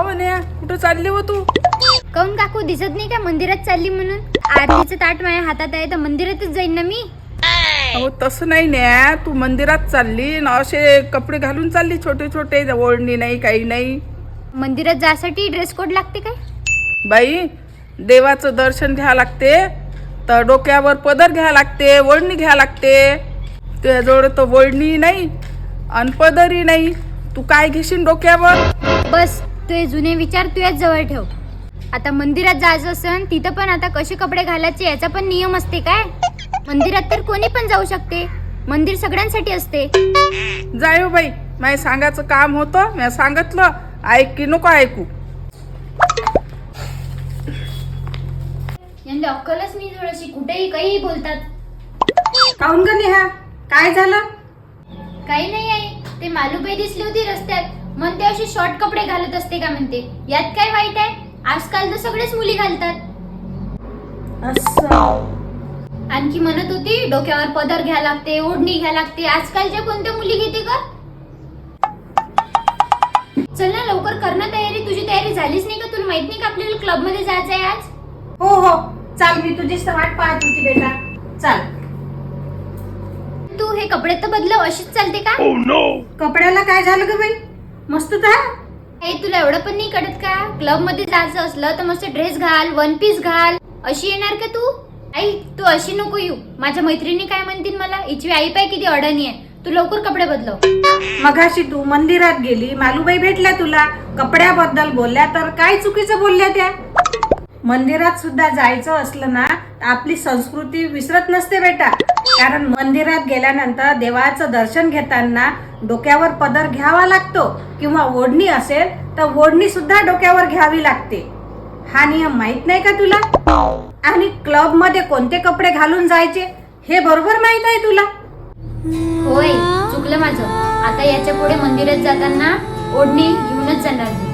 का म्हणे कुठं चालली हो तू? काऊन काकू दिसत नाही का मंदिरात चालली म्हणून? आरतीचं ताट माझ्या हातात आहे तर मंदिरातच जाईन ना मी. अहो तसं नाही न्या. तू मंदिरात चालली ना असे कपडे घालून चालली छोटे छोटे ओढणी नाही काही नाही. मंदिरात जायसाठी ड्रेस कोड लागते काय? बाई देवाचं दर्शन घ्या लागते तर डोक्यावर पदर घ्या लागते ओढणी घ्या लागते. तुझ्याजवळ तर ओढणी नाही आणि पदरही नाही. तू काय घेशील डोक्यावर? बस तुझे जुने विचार तुझ्याच जवळ ठेव. आता मंदिरात जायचं असन तिथं पण आता कसे कपडे घालायचे याचा पण नियम असते काय? मंदिरात तर कोणी पण जाऊ शकते. मंदिर सगळ्यांसाठी असते. जाय बाई माझ्या सांगायचं काम होतं मी सांगितलं ऐक की नको ऐकू. यांना अक्कलच नाही थोडीशी कुठेही काही बोलतात. काऊन ग नेहा? काय झालं? काही नाही आहे ते मालूबाई दिसली होती रस्त्यात. म्हणते असे शॉर्ट कपडे घालत असते का म्हणते. यात काय वाईट आहे? आजकाल तर सगळेच मुली घालतात. असं. आणखी म्हणत होती डोक्यावर पदर घ्या लागते ओढणी घ्या लागते. आजकालच्या कोणत्या मुली घेते का चल ना लवकर कर ना तयारी. तुझी तयारी झालीच नाही का? तुला माहीत नाही का आपल्याला क्लबमध्ये जायचं आहे आज? हो हो. चाल मी तुझी वाट पाहत होती बेटा. चाल. कपडे तर बदलव अशीच चालते का? कपड्याला काय झालं ग बाई? मस्त तर. हे तुला एवढं पण नाही कळत का? क्लबमध्ये जायचं असलं तर मस्त ड्रेस घाल वन पीस घाल. अशी येणार का तू? आई तू अशी नको येऊ. माझ्या मैत्रिणी काय म्हणतील मला? हिची आई पाय किती अडणी आहे. तू लवकर कपडे बदलव. मगाशी तू मंदिरात गेली मालूबाई भेटल्या तुला. कपड्याबद्दल बोलल्या तर काय चुकीचं बोलल्या त्या? मंदिरात सुद्धा जायचं असलं ना तर आपली संस्कृती विसरत नसते बेटा. कारण मंदिरात गेल्यानंतर देवाचं दर्शन घेताना डोक्यावर पदर घ्यावा लागतो किंवा ओढणी असेल तर ओढणी सुद्धा डोक्यावर घ्यावी लागते. हा नियम माहीत नाही का तुला? आणि क्लबमध्ये कोणते कपडे घालून जायचे? हे बरोबर माहीत आहे तुला? होय चुकलं माझं. आता याच्यापुढे मंदिरात जाताना ओढणी घेऊनच जाणार मी.